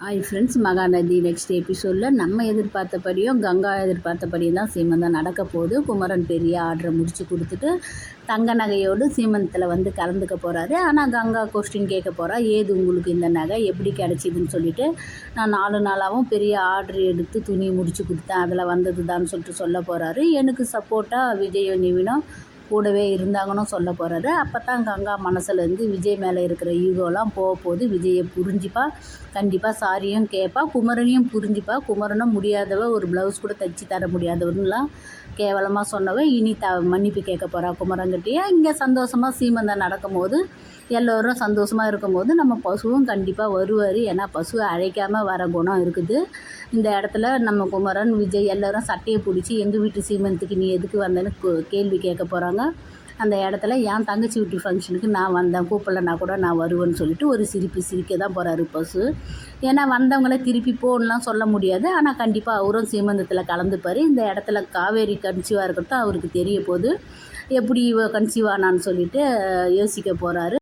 Hi friends Mahanadi next எபிசோடில் நம்ம எதிர்பார்த்தபடியும் கங்கா எதிர்பார்த்தபடியும் தான் சீமந்தம் நடக்க போகுது. குமரன் பெரிய ஆர்டரை முடிச்சு கொடுத்துட்டு தங்க நகையோடு சீமந்தத்தில் வந்து கலந்துக்க போகிறாரு ஆனால் கங்கா கொஸ்டின் கேட்க போகிறா ஏது உங்களுக்கு இந்த நகை? எப்படி கிடச்சிதுன்னு சொல்லிட்டு நான் நாலு நாளாகவும் பெரிய ஆர்டர் எடுத்து துணி முடிச்சு கொடுத்தேன். அதில் வந்தது தான் சொல்லிட்டு சொல்ல போகிறாரு எனக்கு சப்போர்ட்டாக விஜய் நிவினும் கூடவே இருந்தாங்கன்னு சொல்ல போகிறாரு அப்போ தான் கங்கா மனசுலேருந்து விஜய் மேலே இருக்கிற ஈகோலாம் போக போகுது விஜயை புரிஞ்சுப்பா கண்டிப்பாக சாரியும் கேட்பா குமரனையும் புரிஞ்சுப்பா. குமரனும் முடியாதவ ஒரு ப்ளவுஸ் கூட தைச்சி தர முடியாதவன்லாம் கேவலமாக சொன்னவ இனி த மன்னிப்பு கேட்க போகிறா குமரங்கிட்டேயே இங்கே சந்தோஷமாக சீமந்தம் நடக்கும்போது எல்லோரும் சந்தோஷமாக இருக்கும்போது நம்ம பசுவும் கண்டிப்பாக வருவார். ஏன்னா பசுவை அழைக்காமல் வர குணம் இருக்குது. இந்த இடத்துல நம்ம குமரன் விஜய் எல்லோரும் சட்டையை பிடிச்சி எங்கள் வீட்டு சீமந்தத்துக்கு நீ எதுக்கு வந்தேன்னு கேள்வி கேட்க போகிறாங்க அந்த இடத்துல என் தங்கச்சி வீட்டு ஃபங்க்ஷனுக்கு நான் வந்தேன். கூப்பிடலனா கூட நான் வருவேன்னு சொல்லிட்டு ஒரு சிரிப்பு சிரிக்க தான் போகிறாரு பசு ஏன்னா வந்தவங்கள திருப்பி போகணுலாம் சொல்ல முடியாது. ஆனால் கண்டிப்பாக அவரும் சீமந்தத்தில் கலந்துப்பார். இந்த இடத்துல காவேரி கன்சீவாக இருக்கட்டும் அவருக்கு தெரிய போகுது. எப்படி இவ கன்சீவ் ஆனான்னு சொல்லிட்டு யோசிக்க போகிறாரு